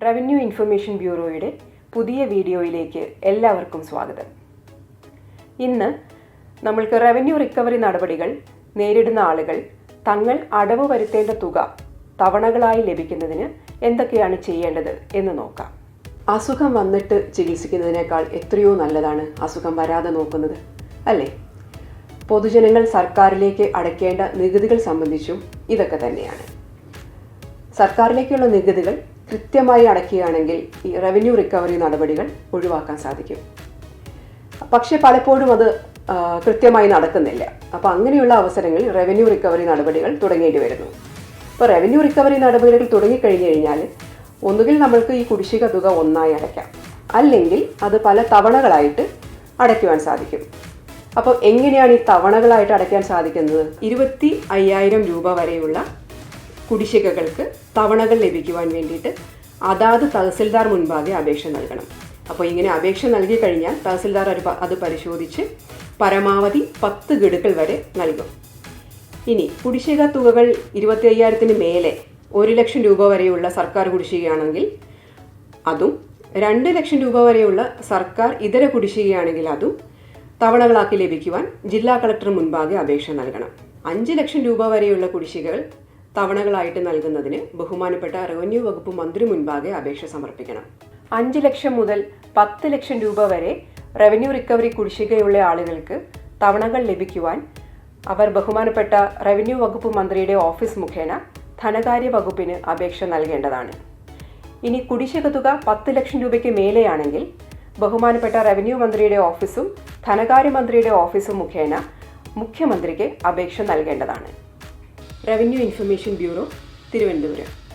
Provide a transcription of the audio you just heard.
Revenue information ബ്യൂറോയുടെ പുതിയ വീഡിയോയിലേക്ക് എല്ലാവർക്കും സ്വാഗതം. ഇന്ന് നമ്മൾക്ക് റവന്യൂ റിക്കവറി നടപടികൾ നേരിടുന്ന ആളുകൾ തങ്ങൾ അടവ് വരുത്തേണ്ട തുക തവണകളായി ലഭിക്കുന്നതിന് എന്തൊക്കെയാണ് ചെയ്യേണ്ടത് എന്ന് നോക്കാം. അസുഖം വന്നിട്ട് ചികിത്സിക്കുന്നതിനേക്കാൾ എത്രയോ നല്ലതാണ് അസുഖം വരാതെ നോക്കുന്നത് അല്ലേ? പൊതുജനങ്ങൾ സർക്കാരിലേക്ക് അടയ്ക്കേണ്ട നികുതികൾ സംബന്ധിച്ചും ഇതൊക്കെ തന്നെയാണ്. സർക്കാരിലേക്കുള്ള നികുതികൾ കൃത്യമായി അടയ്ക്കുകയാണെങ്കിൽ ഈ റവന്യൂ റിക്കവറി നടപടികൾ ഒഴിവാക്കാൻ സാധിക്കും. പക്ഷേ പലപ്പോഴും അത് കൃത്യമായി നടക്കുന്നില്ല. അപ്പോൾ അങ്ങനെയുള്ള അവസരങ്ങളിൽ റവന്യൂ റിക്കവറി നടപടികൾ തുടങ്ങേണ്ടി വരുന്നു. ഇപ്പോൾ റവന്യൂ റിക്കവറി നടപടികൾ തുടങ്ങിക്കഴിഞ്ഞു കഴിഞ്ഞാൽ ഒന്നുകിൽ നമ്മൾക്ക് ഈ കുടിശ്ശിക തുക ഒന്നായി അടയ്ക്കാം. അല്ലെങ്കിൽ അത് പല തവണകളായിട്ട് അടയ്ക്കുവാൻ സാധിക്കും. അപ്പോൾ എങ്ങനെയാണ് ഈ തവണകളായിട്ട് അടയ്ക്കാൻ സാധിക്കുന്നത്? ഇരുപത്തി അയ്യായിരം രൂപ വരെയുള്ള കുടിശ്ശികകൾക്ക് തവണകൾ ലഭിക്കുവാൻ വേണ്ടിയിട്ട് അതാത് തഹസിൽദാർ മുൻപാകെ അപേക്ഷ നൽകണം. അപ്പോൾ ഇങ്ങനെ അപേക്ഷ നൽകി കഴിഞ്ഞാൽ തഹസിൽദാർ അത് പരിശോധിച്ച് പരമാവധി പത്ത് ഗഡുക്കൾ വരെ നൽകും. ഇനി കുടിശ്ശിക തുകകൾ ഇരുപത്തി അയ്യായിരത്തിന് മേലെ ഒരു ലക്ഷം രൂപ വരെയുള്ള സർക്കാർ കുടിശ്ശികയാണെങ്കിൽ അതും രണ്ട് ലക്ഷം രൂപ വരെയുള്ള സർക്കാർ ഇതര കുടിശ്ശികയാണെങ്കിൽ അതും തവണകളാക്കി ലഭിക്കുവാൻ ജില്ലാ കളക്ടർ മുൻപാകെ അപേക്ഷ നൽകണം. അഞ്ച് ലക്ഷം രൂപ വരെയുള്ള കുടിശ്ശികകൾ തവണകളായിട്ട് നൽകുന്നതിന് ബഹുമാനപ്പെട്ട റവന്യൂ വകുപ്പ് മന്ത്രി മുൻപാകെ അപേക്ഷ സമർപ്പിക്കണം. അഞ്ച് ലക്ഷം മുതൽ പത്ത് ലക്ഷം രൂപ വരെ റവന്യൂ റിക്കവറി കുടിശ്ശികയുള്ള ആളുകൾക്ക് തവണകൾ ലഭിക്കുവാൻ അവർ ബഹുമാനപ്പെട്ട റവന്യൂ വകുപ്പ് മന്ത്രിയുടെ ഓഫീസ് മുഖേന ധനകാര്യ വകുപ്പിന് അപേക്ഷ നൽകേണ്ടതാണ്. ഇനി കുടിശ്ശിക തുക പത്ത് ലക്ഷം രൂപയ്ക്ക് മേലെയാണെങ്കിൽ ബഹുമാനപ്പെട്ട റവന്യൂ മന്ത്രിയുടെ ഓഫീസും ധനകാര്യ മന്ത്രിയുടെ ഓഫീസും മുഖേന മുഖ്യമന്ത്രിക്ക് അപേക്ഷ നൽകേണ്ടതാണ്. Revenue information bureau Thiruvananthapuram.